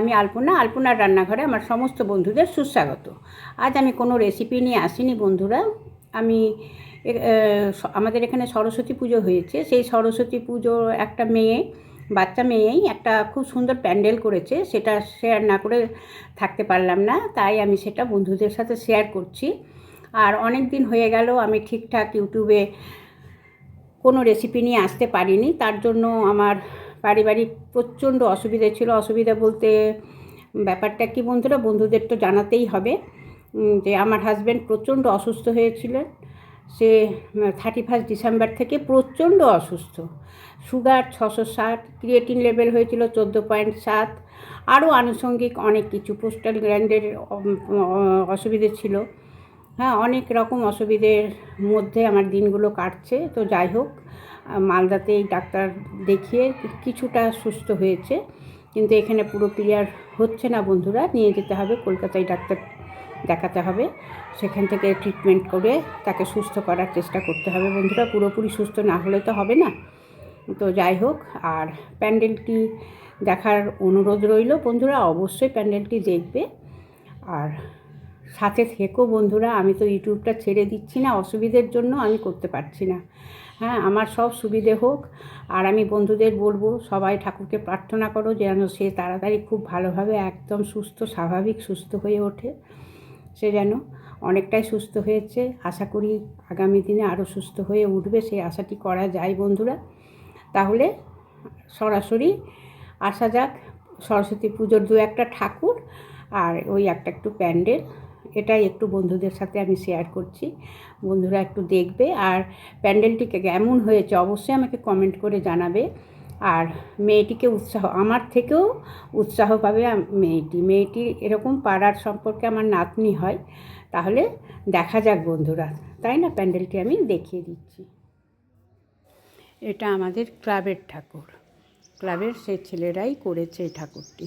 আমি আলপনা। আলপনার রান্নাঘরে আমার সমস্ত বন্ধুদের সুস্বাগত। আজ আমি কোনো রেসিপি নিয়ে আসিনি বন্ধুরা। আমি আমাদের এখানে সরস্বতী পুজো হয়েছে। সেই সরস্বতী পুজো একটা মেয়ে, বাচ্চা মেয়েই একটা খুব সুন্দর প্যান্ডেল করেছে। সেটা শেয়ার না করে থাকতে পারলাম না। তাই আমি সেটা বন্ধুদের সাথে শেয়ার করছি। আর অনেক দিন হয়ে গেল, আমি ঠিকঠাক ইউটিউবে কোনো রেসিপি নিয়ে আসতে পারিনি। তার জন্য আমার পারিবারিক প্রচণ্ড অসুবিধা ছিল। অসুবিধা বলতে ব্যাপারটা কি বন্ধুরা? বন্ধুদের তো জানাতেই হবে যে আমার হাজব্যান্ড প্রচণ্ড অসুস্থ হয়েছিলেন। সে থার্টি ফার্স্ট ডিসেম্বর থেকে প্রচণ্ড অসুস্থ। সুগার ছশো ষাট ক্রিয়েটিন লেভেল হয়েছিল চোদ্দ পয়েন্ট সাত, আরও আনুষঙ্গিক অনেক কিছু পোস্টাল গ্র্যান্ডের অসুবিধে ছিল। হ্যাঁ অনেক রকম অসুবিধের মধ্যে আমার দিনগুলো কাটছে। তো যাই হোক আহ, মালদাতেই ডাক্তার দেখিয়ে কিছুটা সুস্থ হয়েছে। কিন্তু এখানে পুরো ক্লিয়ার হচ্ছে না বন্ধুরা নিয়ে যেতে হবে কলকাতায় ডাক্তার দেখাতে হবে। সেখান থেকে ট্রিটমেন্ট করে তাকে সুস্থ করার চেষ্টা করতে হবে। বন্ধুরা পুরোপুরি সুস্থ না হলে তো হবে না। তো যাই হোক আর প্যান্ডেলটি দেখার অনুরোধ রইল বন্ধুরা অবশ্যই প্যান্ডেলটি দেখবে। আর সাথে থেকো বন্ধুরা, আমি তো ইউটিউবটা ছেড়ে দিচ্ছি না, অসুবিধের জন্য আমি করতে পারছি না। হ্যাঁ আমার সব সুবিধে হোক, আর আমি বন্ধুদের বলব, সবাই ঠাকুরকে প্রার্থনা করো যেন সে তাড়াতাড়ি খুব ভালোভাবে একদম সুস্থ, স্বাভাবিক, সুস্থ হয়ে ওঠে। সে যেন অনেকটাই সুস্থ হয়েছে। আশা করি আগামী দিনে আরও সুস্থ হয়ে উঠবে, সেই আশাটি করা যায় বন্ধুরা। তাহলে সরাসরি আসা যাক, সরস্বতী পুজোর দু একটা ঠাকুর আর ওই একটা একটু প্যান্ডেল। এটাই একটু বন্ধুদের সাথে আমি শেয়ার করছি। বন্ধুরা একটু দেখবে আর প্যান্ডেলটিকে কেমন হয়েছে অবশ্যই আমাকে কমেন্ট করে জানাবে। আর মেয়েটিকে উৎসাহ, আমার থেকেও উৎসাহ পাবে মেয়েটি। মেয়েটি এরকম পাড়ার সম্পর্কে আমার নাতনি হয়, তাহলে দেখা যাক বন্ধুরা। তাই না? প্যান্ডেলটি আমি দেখিয়ে দিচ্ছি। এটা আমাদের ক্লাবের ঠাকুর। ক্লাবের সেই ছেলেরাই করেছে এই ঠাকুরটি।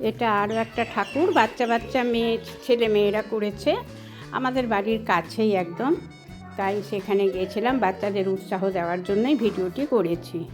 এটা আরও একটা ঠাকুর, বাচ্চা বাচ্চা মেয়ে, ছেলে মেয়েরা করেছে। আমাদের বাড়ির কাছেই একদম। তাই সেখানে গিয়েছিলাম, বাচ্চাদের উৎসাহ দেওয়ার জন্যই ভিডিওটি করেছি।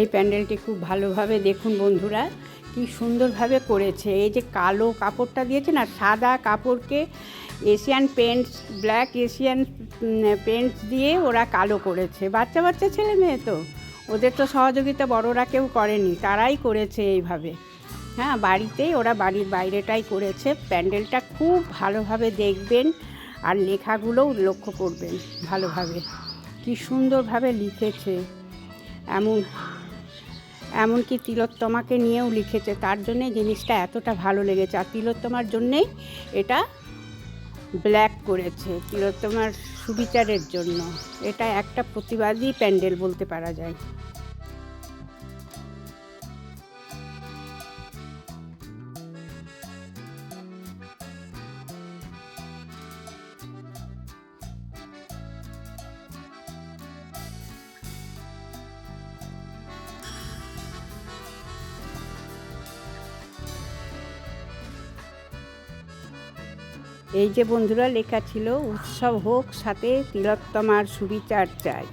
এই প্যান্ডেলটি খুব ভালোভাবে দেখুন বন্ধুরা, কি সুন্দরভাবে করেছে। এই যে কালো কাপড়টা দিয়েছে না সাদা কাপড়কে Asian Paints black Asian Paints দিয়ে ওরা কালো করেছে। বাচ্চা বাচ্চা ছেলে মেয়ে তো? ওদের তো সহযোগিতা বড়রা কেউ করেনি, তারাই করেছে এইভাবে। হ্যাঁ বাড়িতেই ওরা বাড়ির বাইরেটাই করেছে। প্যান্ডেলটা খুব ভালোভাবে দেখবেন আর লেখাগুলোও লক্ষ্য করবেন ভালোভাবে। কি সুন্দরভাবে লিখেছে। এমন এমনকি তিলোত্তমাকে নিয়েও লিখেছে। তার জন্যে জিনিসটা এতটা ভালো লেগেছে। আর তিলোত্তমার জন্যেই এটা ব্ল্যাক করেছে, তিলোত্তমার সুবিচারের জন্য। এটা একটা প্রতিবাদী প্যান্ডেল বলতে পারা যায়। এই যে বন্ধুরা লেখা ছিল উৎসব হোক সাথে তিলোত্তমার সুবিচার চাই।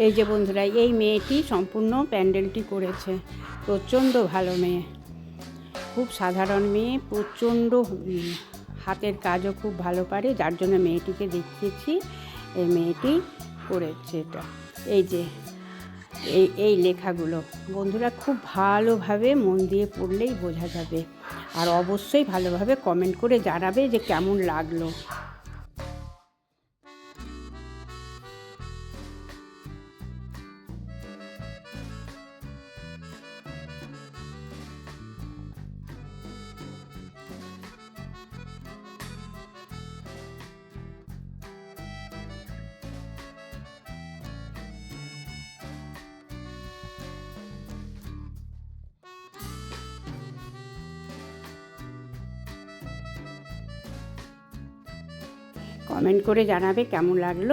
এই যে বন্ধুরা, এই মেয়েটি সম্পূর্ণ প্যান্ডেলটি করেছে। প্রচণ্ড ভালো মেয়ে। খুব সাধারণ মেয়ে, প্রচণ্ড হাতের কাজও খুব ভালো পারে, যার জন্য মেয়েটিকে দেখিয়েছি, এই মেয়েটি করেছে এটা। এই যে, এই এই লেখাগুলো। বন্ধুরা, খুব ভালোভাবে মন দিয়ে পড়লেই বোঝা যাবে। আর অবশ্যই ভালোভাবে কমেন্ট করে জানাবে যে কেমন লাগল। কমেন্ট করে জানাবে কেমন লাগল।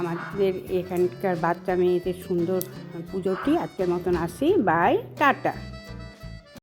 আমাদের এখানকার বাচ্চা মেয়েদের সুন্দর পুজোটি আজকের মতন আসি। Bye, tata.